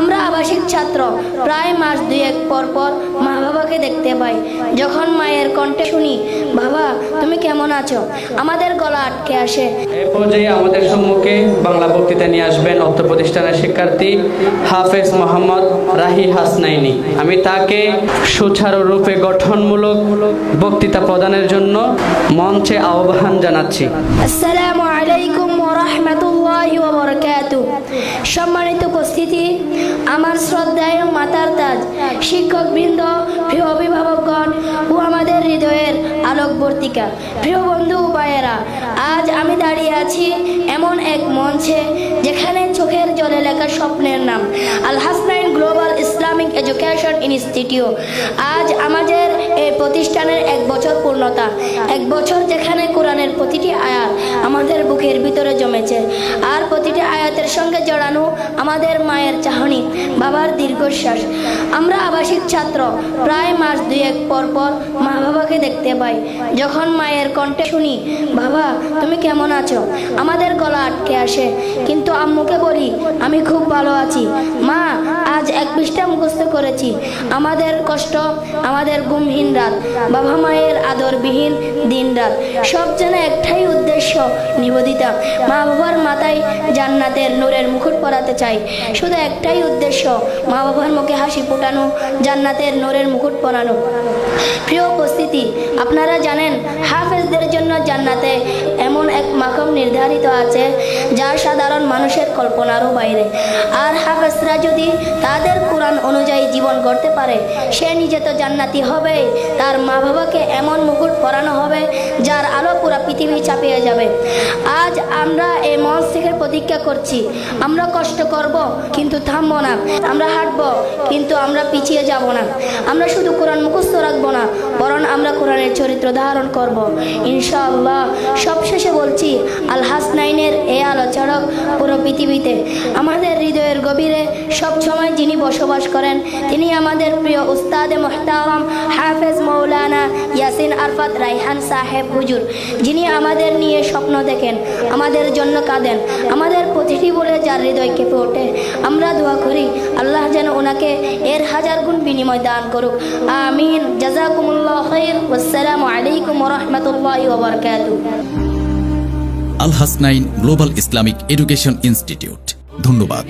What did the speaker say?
আমরা আবাসিক ছাত্র প্রায় মাস দুয়েক পর পর মা বাবাকে দেখতে পাই। যখন মায়ের কণ্ঠে শুনি বাবা তুমি কেমন আছো? আমাদের গলা আটকে আসে। এ পর্যায়ে আমাদের সম্মুখে বাংলা বক্তৃতা নিয়ে আসবেন অর্থ প্রতিষ্ঠানের শিক্ষার্থী হাফেজ মোহাম্মদ রাহি হাসনাইনি। আমি তাকে সুচারুরূপে গঠনমূলক বক্তৃতা প্রদানের জন্য মঞ্চে আহ্বান জানাচ্ছি। আসসালামু আলাইকুম ওরহমতুল্লাহ ওবরকাতু সম্মানিত উপস্থিতি আমার শ্রদ্ধায় মাতার তাজ। শিক্ষক শিক্ষকবৃন্দ, প্রিয় অভিভাবকগণ ও আমাদের হৃদয়ের আলোকবর্তিকা। প্রিয় বন্ধু উপায়েরা আজ আমি দাঁড়িয়ে আছি এমন এক মঞ্চে যেখানে চোখের জলে লেখা স্বপ্নের নাম, Al Hasnain global Islamic education institute. আজ আমাদের এই প্রতিষ্ঠানের এক বছর পূর্ণতা, এক বছর যেখানে কোরআনের প্রতিটি আয়াত আমাদের বুকের ভিতরে জমেছে। আর প্রতিটি আয়াতের সঙ্গে জড়ানো আমাদের মায়ের চাহনি, বাবার দীর্ঘশ্বাস। আমরা আবাসিক ছাত্র, প্রায় মাস দুয়েক পর পর মা বাবাকে দেখতে পাই। যখন মায়ের কণ্ঠে শুনি, বাবা, তুমি কেমন আছো? আমাদের গলা আটকে আসে। কিন্তু আম্মুকে বলি, আমি খুব ভালো আছি। মা, আজ এক পৃষ্ঠা মুখস্থ করেছি। আমাদের কষ্ট, আমাদের গুমহীন রাত। বাবা মায়ের আদরবিহীন দিন রাত। সব যেন একটাই উদ্দেশ্য, নিবেদিতা। মা বাবার মাথায় জান্নাতের নূরের মুকুট পরাতে চাই। শুধু একটাই উদ্দেশ্য মা বাবার মুখে হাসি ফোটানো, জান্নাতের নূরের মুকুট পরানো। প্রিয় উপস্থিতি, আপনারা জানেন, হাফেজদের জন্য জান্নাতে এমন এক মাকম নির্ধারিত আছে যা সাধারণ মানুষের কল্পনারও বাইরে। আর হাফেজরা যদি তাদের কোরআন অনুযায়ী জীবন গড়তে পারে, সে নিজে তো জান্নাতি হবে। তার মা বাবাকে এমন মুকুট পরানো হবে, যার আলো পুরা পৃথিবী চাপিয়ে যাবে। আজ আমরা এই মঞ্চ থেকে প্রতিজ্ঞা করছি আমরা কষ্ট করব, কিন্তু থামবো না। আমরা হাঁটবো, কিন্তু আমরা পিছিয়ে যাব না। আমরা শুধু কোরআন মুখস্থ রাখব না বরং আমরা কোরআনের চরিত্র ধারণ করব। ইনশাআল্লাহ, সবশেষে বলছি, আল হাসনাইনের এই আলো চড়ক পুরো পৃথিবীতে। আমাদের হৃদয়ের গভীরে সব সময় যিনি বসবাস করেন, তিনি আমাদের প্রিয় উস্তাদে মোহতারাম হাফেজ মৌলানা ইয়াসিন আরফাত রাইহান সাহেব হুজুর। যিনি আমাদের নিয়ে স্বপ্ন দেখেন, আমাদের জন্য কাঁদেন, আমাদের প্রতিটি বলে যার হৃদয় কেঁপে ওঠে আমরা দোয়া করি, আল্লাহ যেন ওনাকে এর হাজার গুণ বিনিময় দান করুক। আমিন। আলাইকুম রহমতুল্লাহ Al Hasnain global Islamic education institute. ধন্যবাদ।